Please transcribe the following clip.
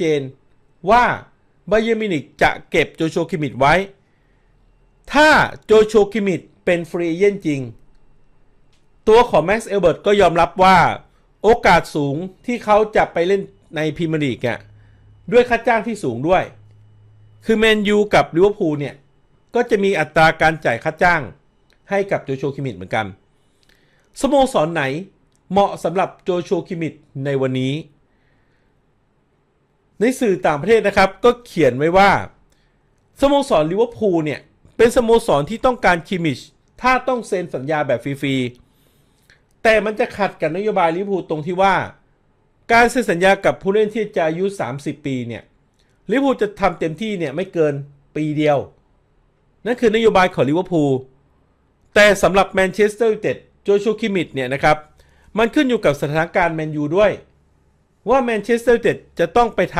เจนว่าบาเยมินิกจะเก็บโจชัวคิมิดไว้ ถ้าโจชัวคิมิดเป็นฟรีเย่นจริง ตัวของแม็กซ์เอลเบิร์ตก็ยอมรับว่าโอกาสสูงที่เขาจะไปเล่นในพรีเมียร์ลีกอะด้วยค่าจ้างที่สูงด้วย คือแมนยูกับลิเวอร์พูลเนี่ย ก็จะมีอัตราการจ่ายค่าจ้างให้กับโจชัวคิมิดเหมือนกัน สโมสรไหนเหมาะสำหรับโจชัวคิมิดในวันนี้ ในสื่อต่างประเทศนะครับ ก็เขียนไว้ว่าสโมสรลิเวอร์พูลเนี่ย เป็นสโมสรที่ต้องการคิมิช ถ้าต้องเซ็นสัญญาแบบฟรีๆ แต่มันจะขัดกับนโยบายลิเวอร์พูลตรงที่ว่า การเซ็นสัญญากับผู้เล่นที่จะอายุ 30 ปีเนี่ยลิเวอร์พูลจะทำเต็มที่เนี่ยไม่เกินปีเดียว นั่นคือนโยบายของลิเวอร์พูลแต่สำหรับแมนเชสเตอร์ยูไนเต็ดโจชัวคิมิดเนี่ยนะครับ มันขึ้นอยู่กับสถานการณ์แมนยูด้วย ว่าแมนเชสเตอร์ยูไนเต็ดจะต้องไปทำ